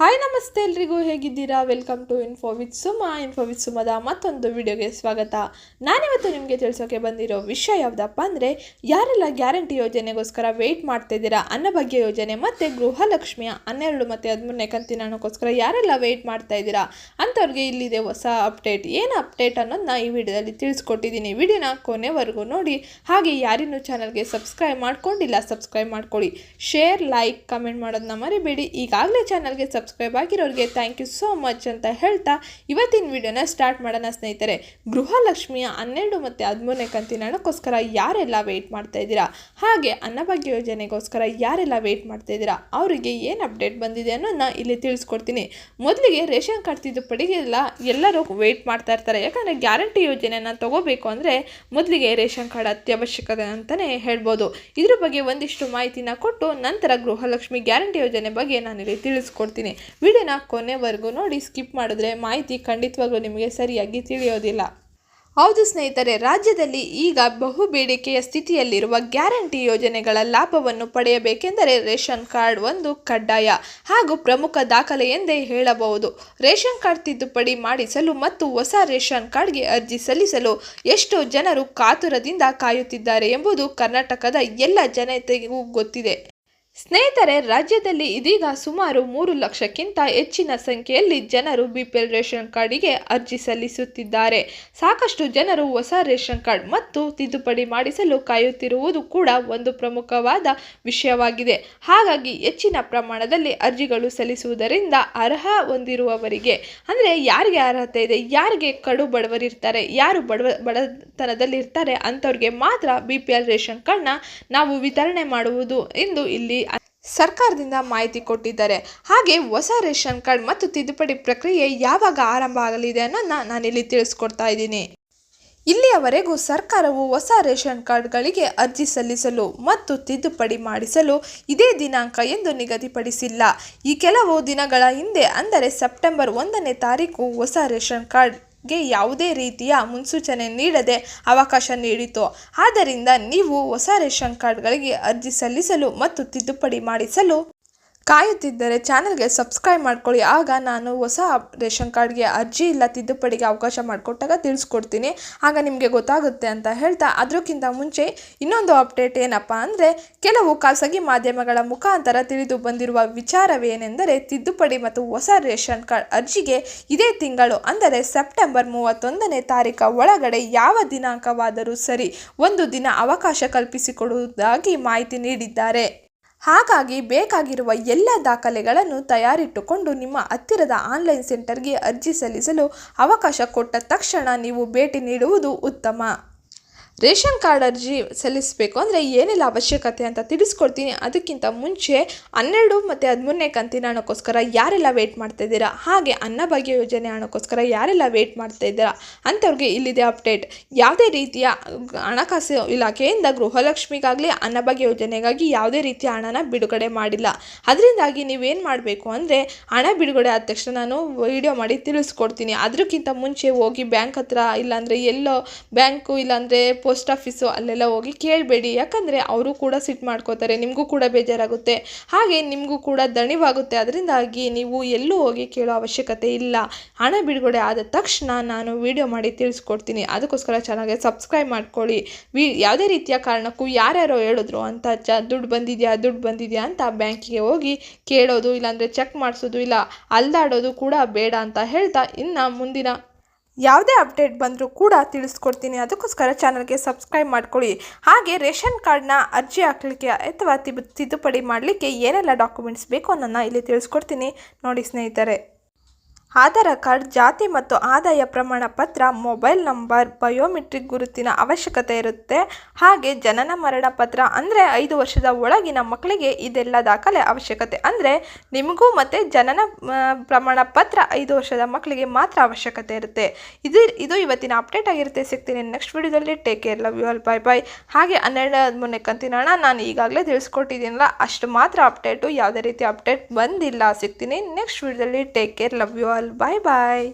Hi ನಮಸ್ತೆ ಎಲ್ರಿಗೂ ಹೇಗಿದ್ದೀರಾ? Welcome to info with Suma info with ಸುಮದ ಮತ್ತೊಂದು ವಿಡಿಯೋಗೆ ಸ್ವಾಗತ. ನಾನಿವತ್ತು ನಿಮಗೆ ತಿಳಿಸೋಕೆ ಬಂದಿರೋ ವಿಷಯ ಯಾವುದಪ್ಪ ಅಂದರೆ, ಯಾರೆಲ್ಲ ಗ್ಯಾರಂಟಿ ಯೋಜನೆಗೋಸ್ಕರ ವೆಯ್ಟ್ ಮಾಡ್ತಿದ್ದೀರಾ ಅನ್ನಭಾಗ್ಯ ಯೋಜನೆ ಮತ್ತು ಗೃಹಲಕ್ಷ್ಮಿಯ ಹನ್ನೆರಡು ಮತ್ತು ಹದಿಮೂರನೇ ಕಂತಿನ ಹಣಕ್ಕೋಸ್ಕರ ಯಾರೆಲ್ಲ ವೆಯ್ಟ್ ಮಾಡ್ತಾ ಇದ್ದೀರಾ ಅಂಥವ್ರಿಗೆ ಇಲ್ಲಿದೆ ಹೊಸ ಅಪ್ಡೇಟ್ ಏನು ಅಪ್ಡೇಟ್ ಅನ್ನೋದನ್ನ ಈ ವಿಡಿಯೋದಲ್ಲಿ ತಿಳಿಸ್ಕೊಟ್ಟಿದ್ದೀನಿ. ವಿಡಿಯೋನ ಕೊನೆವರೆಗೂ ನೋಡಿ. ಹಾಗೆ ಯಾರಿನ್ನೂ ಚಾನಲ್ಗೆ ಸಬ್ಸ್ಕ್ರೈಬ್ ಮಾಡ್ಕೊಂಡಿಲ್ಲ ಸಬ್ಸ್ಕ್ರೈಬ್ ಮಾಡ್ಕೊಳ್ಳಿ. ಶೇರ್ ಲೈಕ್ ಕಮೆಂಟ್ ಮಾಡೋದನ್ನ ಮರಿಬೇಡಿ. ಈಗಾಗಲೇ ಚಾನಲ್ಗೆ ಸಬ್ಸ್ಕ್ರೈಬ್ ಆಗಿರೋರಿಗೆ ಥ್ಯಾಂಕ್ ಯು ಸೋ ಮಚ್ ಅಂತ ಹೇಳ್ತಾ ಇವತ್ತಿನ ವಿಡಿಯೋನ ಸ್ಟಾರ್ಟ್ ಮಾಡೋಣ ಸ್ನೇಹಿತರೆ. ಗೃಹಲಕ್ಷ್ಮಿಯ ಹನ್ನೆರಡು ಮತ್ತು ಹದಿಮೂರನೇ ಕಂತಿನ ಹಣಕ್ಕೋಸ್ಕರ ಯಾರೆಲ್ಲ ವೆಯ್ಟ್ ಮಾಡ್ತಾ ಇದ್ದೀರಾ? ಹಾಗೆ ಅನ್ನಭಾಗ್ಯ ಯೋಜನೆಗೋಸ್ಕರ ಯಾರೆಲ್ಲ ವೆಯ್ಟ್ ಮಾಡ್ತಾ ಇದ್ದೀರಾ? ಅವರಿಗೆ ಏನು ಅಪ್ಡೇಟ್ ಬಂದಿದೆ ಅನ್ನೋದನ್ನ ಇಲ್ಲಿ ತಿಳಿಸ್ಕೊಡ್ತೀನಿ. ಮೊದಲಿಗೆ ರೇಷನ್ ಕಾರ್ಡ್ ತಿದ್ದುಪಡಿಗೆಲ್ಲ ಎಲ್ಲರೂ ವೆಯ್ಟ್ ಮಾಡ್ತಾ ಇರ್ತಾರೆ. ಯಾಕಂದರೆ ಗ್ಯಾರಂಟಿ ಯೋಜನೆಯನ್ನು ತಗೋಬೇಕು ಅಂದರೆ ಮೊದಲಿಗೆ ರೇಷನ್ ಕಾರ್ಡ್ ಅತ್ಯವಶ್ಯಕತೆ ಅಂತಲೇ ಹೇಳ್ಬೋದು. ಇದ್ರ ಬಗ್ಗೆ ಒಂದಿಷ್ಟು ಮಾಹಿತಿನ ಕೊಟ್ಟು ನಂತರ ಗೃಹಲಕ್ಷ್ಮಿ ಗ್ಯಾರಂಟಿ ಯೋಜನೆ ಬಗ್ಗೆ ನಾನಿಲ್ಲಿ ತಿಳಿಸ್ಕೊಡ್ತೀನಿ. ವಿಡಿಯೋನ ಕೊನೆವರೆಗೂ ನೋಡಿ, ಸ್ಕಿಪ್ ಮಾಡಿದ್ರೆ ಮಾಹಿತಿ ಖಂಡಿತವಾಗ್ಲೂ ನಿಮಗೆ ಸರಿಯಾಗಿ ತಿಳಿಯೋದಿಲ್ಲ. ಹೌದು ಸ್ನೇಹಿತರೆ, ರಾಜ್ಯದಲ್ಲಿ ಈಗ ಬಹು ಬೇಡಿಕೆಯ ಸ್ಥಿತಿಯಲ್ಲಿರುವ ಗ್ಯಾರಂಟಿ ಯೋಜನೆಗಳ ಲಾಭವನ್ನು ಪಡೆಯಬೇಕೆಂದರೆ ರೇಷನ್ ಕಾರ್ಡ್ ಒಂದು ಕಡ್ಡಾಯ ಹಾಗೂ ಪ್ರಮುಖ ದಾಖಲೆ ಎಂದೇ ಹೇಳಬಹುದು. ರೇಷನ್ ಕಾರ್ಡ್ ತಿದ್ದುಪಡಿ ಮಾಡಿಸಲು ಮತ್ತು ಹೊಸ ರೇಷನ್ ಕಾರ್ಡ್ಗೆ ಅರ್ಜಿ ಸಲ್ಲಿಸಲು ಎಷ್ಟೋ ಜನರು ಕಾತುರದಿಂದ ಕಾಯುತ್ತಿದ್ದಾರೆ ಎಂಬುದು ಕರ್ನಾಟಕದ ಎಲ್ಲ ಜನತೆಗೂ ಗೊತ್ತಿದೆ. ಸ್ನೇಹಿತರೆ, ರಾಜ್ಯದಲ್ಲಿ ಇದೀಗ ಸುಮಾರು ಮೂರು ಲಕ್ಷಕ್ಕಿಂತ ಹೆಚ್ಚಿನ ಸಂಖ್ಯೆಯಲ್ಲಿ ಜನರು ಬಿಪಿಎಲ್ ರೇಷನ್ ಕಾರ್ಡಿಗೆ ಅರ್ಜಿ ಸಲ್ಲಿಸುತ್ತಿದ್ದಾರೆ. ಸಾಕಷ್ಟು ಜನರು ಹೊಸ ರೇಷನ್ ಕಾರ್ಡ್ ಮತ್ತು ತಿದ್ದುಪಡಿ ಮಾಡಿಸಲು ಕಾಯುತ್ತಿರುವುದು ಕೂಡ ಒಂದು ಪ್ರಮುಖವಾದ ವಿಷಯವಾಗಿದೆ. ಹಾಗಾಗಿ ಹೆಚ್ಚಿನ ಪ್ರಮಾಣದಲ್ಲಿ ಅರ್ಜಿಗಳು ಸಲ್ಲಿಸುವುದರಿಂದ ಅರ್ಹ ಹೊಂದಿರುವವರಿಗೆ, ಅಂದರೆ ಯಾರಿಗೆ ಅರ್ಹತೆ ಇದೆ, ಯಾರಿಗೆ ಕಡು ಬಡವರಿರ್ತಾರೆ, ಯಾರು ಬಡವ, ಬಡತನದಲ್ಲಿರ್ತಾರೆ ಅಂಥವ್ರಿಗೆ ಮಾತ್ರ ಬಿ ಪಿ ಎಲ್ ರೇಷನ್ ಕಾರ್ಡ್ನ ನಾವು ವಿತರಣೆ ಮಾಡುವುದು ಎಂದು ಇಲ್ಲಿ ಸರ್ಕಾರದಿಂದ ಮಾಹಿತಿ ಕೊಟ್ಟಿದ್ದಾರೆ. ಹಾಗೆ ಹೊಸ ರೇಷನ್ ಕಾರ್ಡ್ ಮತ್ತು ತಿದ್ದುಪಡಿ ಪ್ರಕ್ರಿಯೆ ಯಾವಾಗ ಆರಂಭ ಆಗಲಿದೆ ಅನ್ನೋದನ್ನ ನಾನಿಲ್ಲಿ ತಿಳಿಸ್ಕೊಡ್ತಾ ಇದ್ದೀನಿ. ಇಲ್ಲಿಯವರೆಗೂ ಸರ್ಕಾರವು ಹೊಸ ರೇಷನ್ ಕಾರ್ಡ್ಗಳಿಗೆ ಅರ್ಜಿ ಸಲ್ಲಿಸಲು ಮತ್ತು ತಿದ್ದುಪಡಿ ಮಾಡಿಸಲು ಇದೇ ದಿನಾಂಕ ಎಂದು ನಿಗದಿಪಡಿಸಿಲ್ಲ. ಈ ಕೆಲವು ದಿನಗಳ ಹಿಂದೆ ಅಂದರೆ ಸೆಪ್ಟೆಂಬರ್ ಒಂದನೇ ತಾರೀಕು ಹೊಸ ರೇಷನ್ ಕಾರ್ಡ್ ಗೆ ಯಾವುದೇ ರೀತಿಯ ಮುನ್ಸೂಚನೆ ನೀಡದೆ ಅವಕಾಶ ನೀಡಿತು. ಆದ್ದರಿಂದ ನೀವು ಹೊಸ ರೇಷನ್ ಕಾರ್ಡ್ಗಳಿಗೆ ಅರ್ಜಿ ಸಲ್ಲಿಸಲು ಮತ್ತು ತಿದ್ದುಪಡಿ ಮಾಡಿಸಲು ಕಾಯುತ್ತಿದ್ದರೆ ಚಾನಲ್ಗೆ ಸಬ್ಸ್ಕ್ರೈಬ್ ಮಾಡ್ಕೊಳ್ಳಿ. ಆಗ ನಾನು ಹೊಸ ರೇಷನ್ ಕಾರ್ಡ್ಗೆ ಅರ್ಜಿ ಇಲ್ಲ, ತಿದ್ದುಪಡಿಗೆ ಅವಕಾಶ ಮಾಡಿಕೊಟ್ಟಾಗ ತಿಳಿಸ್ಕೊಡ್ತೀನಿ. ಆಗ ನಿಮಗೆ ಗೊತ್ತಾಗುತ್ತೆ ಅಂತ ಹೇಳ್ತಾ ಅದಕ್ಕಿಂತ ಮುಂಚೆ ಇನ್ನೊಂದು ಅಪ್ಡೇಟ್ ಏನಪ್ಪ ಅಂದರೆ, ಕೆಲವು ಖಾಸಗಿ ಮಾಧ್ಯಮಗಳ ಮುಖಾಂತರ ತಿಳಿದು ಬಂದಿರುವ ವಿಚಾರವೇನೆಂದರೆ, ತಿದ್ದುಪಡಿ ಮತ್ತು ಹೊಸ ರೇಷನ್ ಕಾರ್ಡ್ ಅರ್ಜಿಗೆ ಇದೇ ತಿಂಗಳು, ಅಂದರೆ ಸೆಪ್ಟೆಂಬರ್ ಮೂವತ್ತೊಂದನೇ ತಾರೀಕ ಒಳಗಡೆ ಯಾವ ದಿನಾಂಕವಾದರೂ ಸರಿ ಒಂದು ದಿನ ಅವಕಾಶ ಕಲ್ಪಿಸಿಕೊಡುವುದಾಗಿ ಮಾಹಿತಿ ನೀಡಿದ್ದಾರೆ. ಹಾಗಾಗಿ ಬೇಕಾಗಿರುವ ಎಲ್ಲ ದಾಖಲೆಗಳನ್ನು ತಯಾರಿಟ್ಟುಕೊಂಡು ನಿಮ್ಮ ಹತ್ತಿರದ ಆನ್ಲೈನ್ ಸೆಂಟರ್ಗೆ ಅರ್ಜಿ ಸಲ್ಲಿಸಲು ಅವಕಾಶ ಕೊಟ್ಟ ತಕ್ಷಣ ನೀವು ಭೇಟಿ ನೀಡುವುದು ಉತ್ತಮ. ರೇಷನ್ ಕಾರ್ಡ್ ಅರ್ಜಿ ಸಲ್ಲಿಸಬೇಕು ಅಂದರೆ ಏನೆಲ್ಲ ಅವಶ್ಯಕತೆ ಅಂತ ತಿಳಿಸ್ಕೊಡ್ತೀನಿ. ಅದಕ್ಕಿಂತ ಮುಂಚೆ ಹನ್ನೆರಡು ಮತ್ತು ಹದಿಮೂರನೇ ಕಂತಿನ ಹಣಕ್ಕೋಸ್ಕರ ಯಾರೆಲ್ಲ ವೇಟ್ ಮಾಡ್ತಾಯಿದ್ದೀರಾ ಹಾಗೆ ಅನ್ನಭಾಗ್ಯ ಯೋಜನೆ ಹಣಕ್ಕೋಸ್ಕರ ಯಾರೆಲ್ಲ ವೇಟ್ ಮಾಡ್ತಾ ಇದ್ದೀರಾ? ಅಂಥವ್ರಿಗೆ ಇಲ್ಲಿದೆ ಅಪ್ಡೇಟ್ ಯಾವುದೇ ರೀತಿಯ ಹಣಕಾಸು ಇಲಾಖೆಯಿಂದ ಗೃಹಲಕ್ಷ್ಮಿಗಾಗಲಿ ಅನ್ನಭಾಗ್ಯ ಯೋಜನೆಗಾಗಿ ಯಾವುದೇ ರೀತಿಯ ಹಣನ ಬಿಡುಗಡೆ ಮಾಡಿಲ್ಲ. ಅದರಿಂದಾಗಿ ನೀವೇನು ಮಾಡಬೇಕು ಅಂದರೆ ಹಣ ಬಿಡುಗಡೆ ಆದ ತಕ್ಷಣ ನಾನು ವಿಡಿಯೋ ಮಾಡಿ ತಿಳಿಸ್ಕೊಡ್ತೀನಿ. ಅದಕ್ಕಿಂತ ಮುಂಚೆ ಹೋಗಿ ಬ್ಯಾಂಕ್ ಹತ್ರ ಇಲ್ಲಾಂದರೆ ಎಲ್ಲೋ ಬ್ಯಾಂಕು ಇಲ್ಲಾಂದರೆ ಪೋಸ್ಟ್ ಆಫೀಸು ಅಲ್ಲೆಲ್ಲ ಹೋಗಿ ಕೇಳಬೇಡಿ. ಯಾಕಂದರೆ ಅವರು ಕೂಡ ಸಿಟ್ಟು ಮಾಡ್ಕೋತಾರೆ, ನಿಮಗೂ ಕೂಡ ಬೇಜಾರಾಗುತ್ತೆ. ಹಾಗೆ ನಿಮಗೂ ಕೂಡ ದಣಿವಾಗುತ್ತೆ. ಅದರಿಂದಾಗಿ ನೀವು ಎಲ್ಲೂ ಹೋಗಿ ಕೇಳೋ ಅವಶ್ಯಕತೆ ಇಲ್ಲ. ಹಣ ಬಿಡುಗಡೆ ಆದ ತಕ್ಷಣ ನಾನು ವಿಡಿಯೋ ಮಾಡಿ ತಿಳಿಸ್ಕೊಡ್ತೀನಿ. ಅದಕ್ಕೋಸ್ಕರ ಚಾನಲ್ಗೆ ಸಬ್ಸ್ಕ್ರೈಬ್ ಮಾಡ್ಕೊಳ್ಳಿ. ವಿ, ಯಾವುದೇ ರೀತಿಯ ಕಾರಣಕ್ಕೂ ಯಾರ್ಯಾರೋ ಹೇಳಿದ್ರು ಅಂತ ಚ, ದುಡ್ಡು ಬಂದಿದೆಯಾ ದುಡ್ಡು ಬಂದಿದೆಯಾ ಅಂತ ಬ್ಯಾಂಕಿಗೆ ಹೋಗಿ ಕೇಳೋದು ಇಲ್ಲಾಂದರೆ ಚೆಕ್ ಮಾಡಿಸೋದು ಇಲ್ಲ. ಅಲ್ದಾಡೋದು ಕೂಡ ಬೇಡ ಅಂತ ಹೇಳ್ತಾ ಇನ್ನು ಮುಂದಿನ ಯಾವುದೇ ಅಪ್ಡೇಟ್ ಬಂದರೂ ಕೂಡ ತಿಳಿಸ್ಕೊಡ್ತೀನಿ. ಅದಕ್ಕೋಸ್ಕರ ಚಾನಲ್ಗೆ ಸಬ್ಸ್ಕ್ರೈಬ್ ಮಾಡ್ಕೊಳ್ಳಿ. ಹಾಗೆ ರೇಷನ್ ಕಾರ್ಡ್ನ ಅರ್ಜಿ ಹಾಕಲಿಕ್ಕೆ ಅಥವಾ ತಿದ್ದುಪಡಿ ಮಾಡಲಿಕ್ಕೆ ಏನೆಲ್ಲ ಡಾಕ್ಯುಮೆಂಟ್ಸ್ ಬೇಕು ಅನ್ನೋದನ್ನ ಇಲ್ಲಿ ತಿಳಿಸ್ಕೊಡ್ತೀನಿ. ನೋಡಿ ಸ್ನೇಹಿತರೆ. ಆಧಾರ್ ಕಾರ್ಡ್, ಜಾತಿ ಮತ್ತು ಆದಾಯ ಪ್ರಮಾಣ ಪತ್ರ, ಮೊಬೈಲ್ ನಂಬರ್, ಬಯೋಮೆಟ್ರಿಕ್ ಗುರುತಿನ ಅವಶ್ಯಕತೆ ಇರುತ್ತೆ. ಹಾಗೆ ಜನನ ಮರಣ ಪತ್ರ ಅಂದರೆ ಐದು ವರ್ಷದ ಒಳಗಿನ ಮಕ್ಕಳಿಗೆ ಇದೆಲ್ಲ ದಾಖಲೆ ಅವಶ್ಯಕತೆ. ಅಂದರೆ ನಿಮಗೂ ಮತ್ತು ಜನನ ಪ್ರಮಾಣ ಪತ್ರ ಐದು ವರ್ಷದ ಮಕ್ಕಳಿಗೆ ಮಾತ್ರ ಅವಶ್ಯಕತೆ ಇರುತ್ತೆ. ಇದು ಇದು ಇವತ್ತಿನ ಅಪ್ಡೇಟ್ ಆಗಿರುತ್ತೆ. ಸಿಗ್ತೀನಿ ನೆಕ್ಸ್ಟ್ ವಿಡಿಯೋದಲ್ಲಿ. Take care love you all bye bye ಹಾಗೆ ಹನ್ನೆರಡು ಹದಿಮೂರನೇ ಕಂತಿನ ನಾನು ಈಗಾಗಲೇ ತಿಳಿಸ್ಕೊಟ್ಟಿದ್ದೀನಲ್ಲ, ಅಷ್ಟು ಮಾತ್ರ ಅಪ್ಡೇಟು ಯಾವುದೇ ರೀತಿ ಅಪ್ಡೇಟ್ ಬಂದಿಲ್ಲ. ಸಿಗ್ತೀನಿ ನೆಕ್ಸ್ಟ್ ವಿಡಿಯೋದಲ್ಲಿ. Take care love you all bye bye